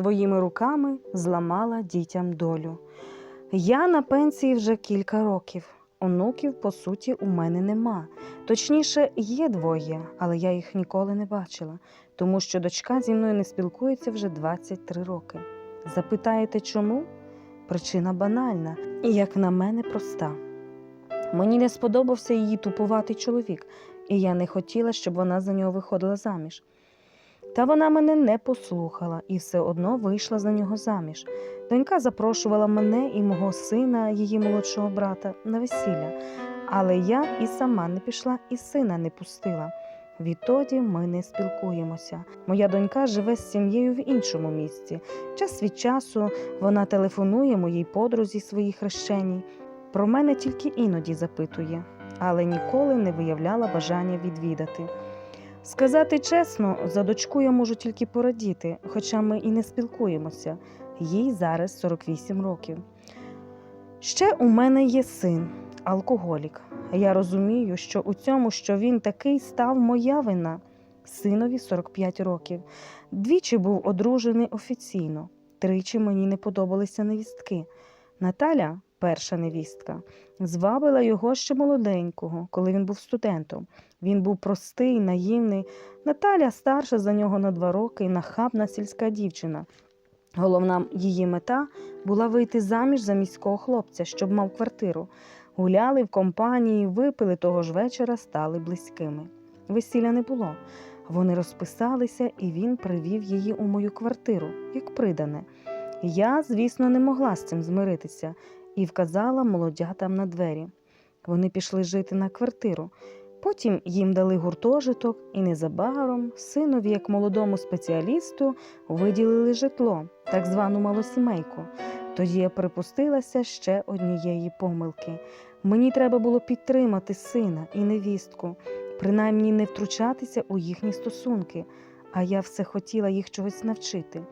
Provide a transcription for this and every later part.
своїми руками зламала дітям долю. Я на пенсії вже кілька років. Онуків, по суті, у мене нема. Точніше, є двоє, але я їх ніколи не бачила, тому що дочка зі мною не спілкується вже 23 роки. Запитаєте, чому? Причина банальна і, як на мене, проста. Мені не сподобався її тупуватий чоловік, і я не хотіла, щоб вона за нього виходила заміж. Та вона мене не послухала і все одно вийшла за нього заміж. Донька запрошувала мене і мого сина, її молодшого брата, на весілля, але я і сама не пішла, і сина не пустила. Відтоді ми не спілкуємося. Моя донька живе з сім'єю в іншому місці. Час від часу вона телефонує моїй подрузі своїй хрещеній. Про мене тільки іноді запитує, але ніколи не виявляла бажання відвідати. Сказати чесно, за дочку я можу тільки порадіти, хоча ми і не спілкуємося. Їй зараз 48 років. Ще у мене є син, алкоголік. Я розумію, що у цьому, що він такий, став моя вина. Синові 45 років. Двічі був одружений офіційно, тричі мені не подобалися невістки. Наталя, перша невістка, звабила його ще молоденького, коли він був студентом. Він був простий, наївний. Наталя старша за нього на два роки нахабна сільська дівчина. Головна її мета була вийти заміж за міського хлопця, щоб мав квартиру. Гуляли в компанії, випили того ж вечора, стали близькими. Весілля не було. Вони розписалися, і він привів її у мою квартиру, як придане. Я, звісно, не могла з цим змиритися і вказала молодятам на двері. Вони пішли жити на квартиру. Потім їм дали гуртожиток, і незабаром синові, як молодому спеціалісту, виділили житло, так звану малосімейку. Тоді я припустилася ще однієї помилки. Мені треба було підтримати сина і невістку, принаймні не втручатися у їхні стосунки, а я все хотіла їх чогось навчити.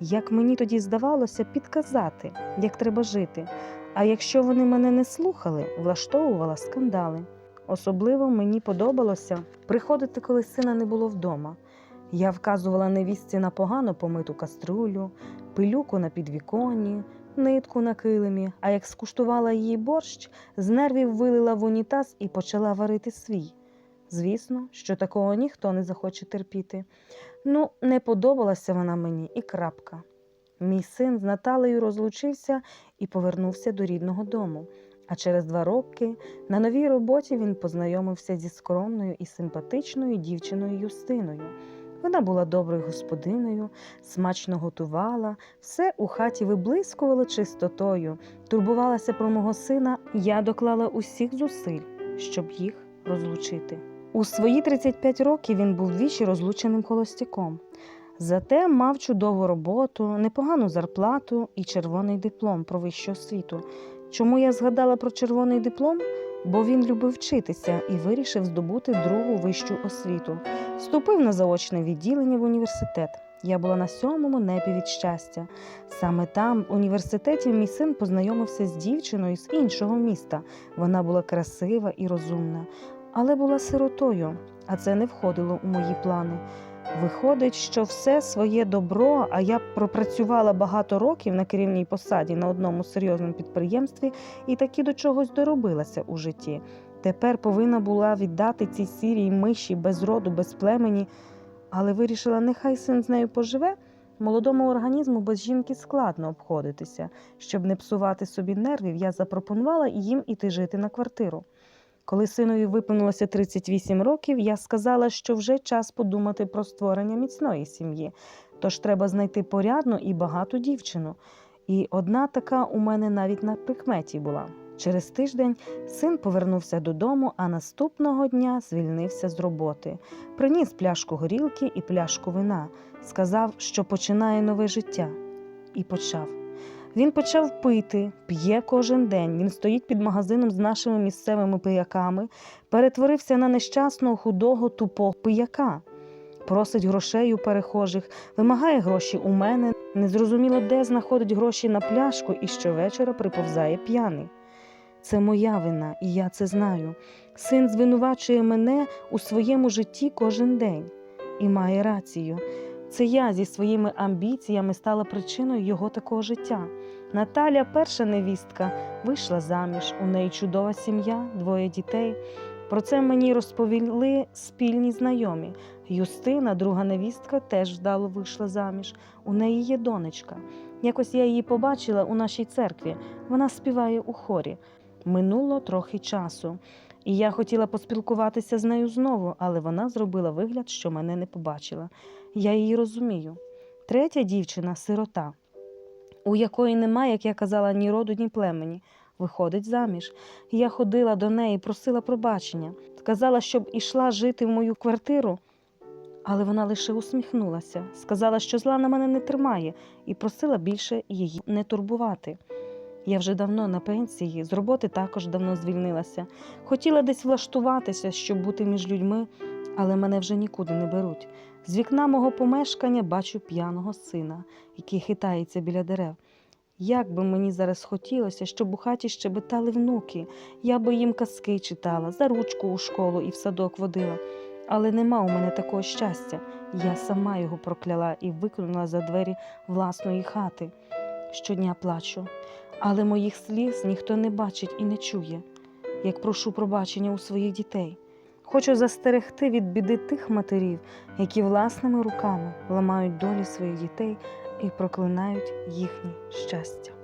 Як мені тоді здавалося, підказати, як треба жити. А якщо вони мене не слухали, влаштовувала скандали. Особливо мені подобалося приходити, коли сина не було вдома. Я вказувала невістці на погано помиту каструлю, пилюку на підвіконні, нитку на килимі, а як скуштувала її борщ, з нервів вилила в унітаз і почала варити свій. Звісно, що такого ніхто не захоче терпіти. Ну, не подобалася вона мені і крапка. Мій син з Наталею розлучився і повернувся до рідного дому. А через два роки на новій роботі він познайомився зі скромною і симпатичною дівчиною Юстиною. Вона була доброю господиною, смачно готувала, все у хаті виблискувало чистотою, турбувалася про мого сина. Я доклала усіх зусиль, щоб їх розлучити. У свої 35 років він був двічі розлученим холостяком. Зате мав чудову роботу, непогану зарплату і червоний диплом про вищу освіту. Чому я згадала про червоний диплом? Бо він любив вчитися і вирішив здобути другу вищу освіту. Вступив на заочне відділення в університет. Я була на сьомому небі від щастя. Саме там, в університеті, мій син познайомився з дівчиною з іншого міста. Вона була красива і розумна, але була сиротою, а це не входило у мої плани. Виходить, що все своє добро, а я пропрацювала багато років на керівній посаді на одному серйозному підприємстві і таки до чогось доробилася у житті. Тепер повинна була віддати цій сірій миші без роду, без племені, але вирішила, нехай син з нею поживе. Молодому організму без жінки складно обходитися. Щоб не псувати собі нервів, я запропонувала їм іти жити на квартиру. Коли синові виповнилося 38 років, я сказала, що вже час подумати про створення міцної сім'ї. Тож треба знайти порядну і багату дівчину. І одна така у мене навіть на прикметі була. Через тиждень син повернувся додому, а наступного дня звільнився з роботи. Приніс пляшку горілки і пляшку вина. Сказав, що починає нове життя. І почав. Він почав пити, п'є кожен день. Він стоїть під магазином з нашими місцевими пияками, перетворився на нещасного худого тупого пияка. Просить грошей у перехожих, вимагає гроші у мене, незрозуміло, де знаходить гроші на пляшку і щовечора приповзає п'яний. Це моя вина, і я це знаю. Син звинувачує мене у своєму житті кожен день і має рацію. Це я зі своїми амбіціями стала причиною його такого життя. Наталя, перша невістка, вийшла заміж. У неї чудова сім'я, двоє дітей. Про це мені розповіли спільні знайомі. Юстина, друга невістка, теж вдало вийшла заміж. У неї є донечка. Якось я її побачила у нашій церкві. Вона співає у хорі. Минуло трохи часу, і я хотіла поспілкуватися з нею знову, але вона зробила вигляд, що мене не побачила. Я її розумію. Третя дівчина сирота, у якої немає, як я казала, ні роду, ні племені, виходить заміж. Я ходила до неї, просила пробачення, казала, щоб ішла жити в мою квартиру. Але вона лише усміхнулася, сказала, що зла на мене не тримає, і просила більше її не турбувати. Я вже давно на пенсії, з роботи також давно звільнилася. Хотіла десь влаштуватися, щоб бути між людьми, але мене вже нікуди не беруть. З вікна мого помешкання бачу п'яного сина, який хитається біля дерев. Як би мені зараз хотілося, щоб у хаті щебетали внуки, я би їм казки читала, за ручку у школу і в садок водила. Але нема у мене такого щастя. Я сама його прокляла і викинула за двері власної хати. Щодня плачу, але моїх сліз ніхто не бачить і не чує, як прошу пробачення у своїх дітей. Хочу застерегти від біди тих матерів, які власними руками ламають долі своїх дітей і проклинають їхнє щастя.